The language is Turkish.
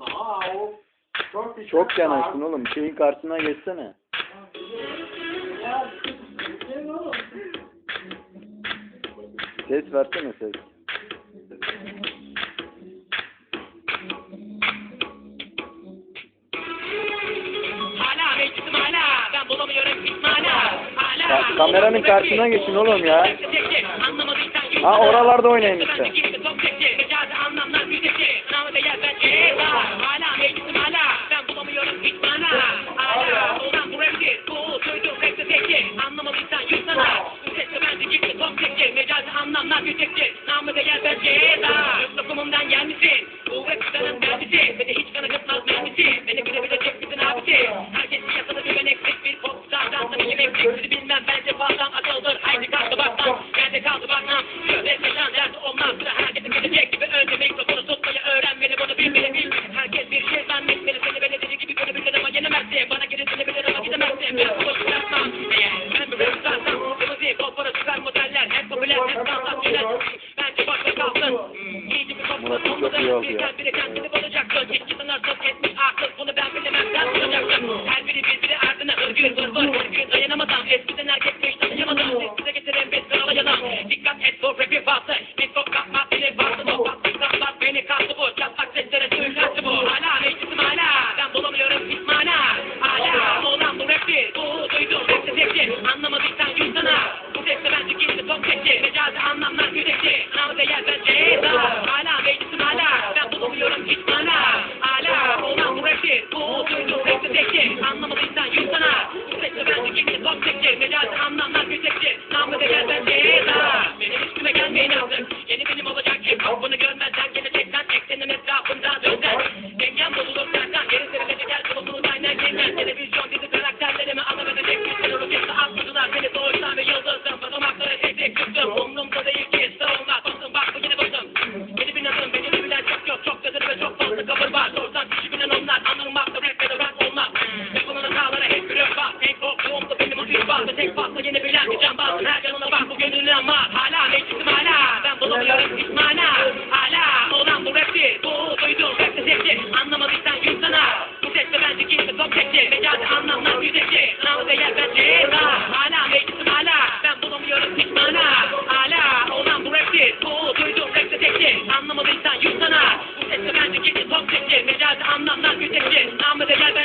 O çok Çok yanaştın oğlum. Şeyin karşısına geçsene. Ses versene ses. Hala meclisim hala. Ben bulamıyorum hala. Hala. Kameranın karşısına geçin oğlum ya. Ha, oralarda oynayın işte. Anlamlar yüzesi. Sınavı değer ben ceza. Hala meclisim Bunu ben bilemem. Sen bulacaksın. Her biri birbiri ardına hırgür vır vır. Her gün dayanamadan. Eskiden herkesmiş bunu görmezden gelecekten eksenin etrafında dönsen. Dengem bozulur senden. Geri serilecek her bulunduğun aynen yeniden. Televizyon dizi karakterlerimi edecek bir sürü roketi atmadılar. Beni doğuştan ve yıldızdım. Basamakları tek tek çıktım. Umrumda değil ki savunma. Basın bak bu yine basın. Beni bilen beni de bilen çok yok. Çok yazılı ve çok fazla kabul var. Sorsan kişi bilen onlar. Anılmakta rap ve rap olmaz. Ve bunun hatalara hep bir var. En korktuğumda benim o üç var. Ve tek fazla yeni bilen bir can var. Her yanına bak bu gönlünü ama. Hala meclisim bulamıyorum ismana. Hala olan bu rapi. Bu duydum rap de zevkli. Anlamadıysan yüz sana. Bu sesle bence gitti çok çekti. Mecazi anlamlar yüzekli. Sınavı değer. Hala meclisim hala. Hala olan bu rapi. Bu duydum rap de zevkli. Anlamadıysan sana. Bu sesle bence gitti çok çekti. Mecazi anlamlar yüzekli. Sınavı değer ben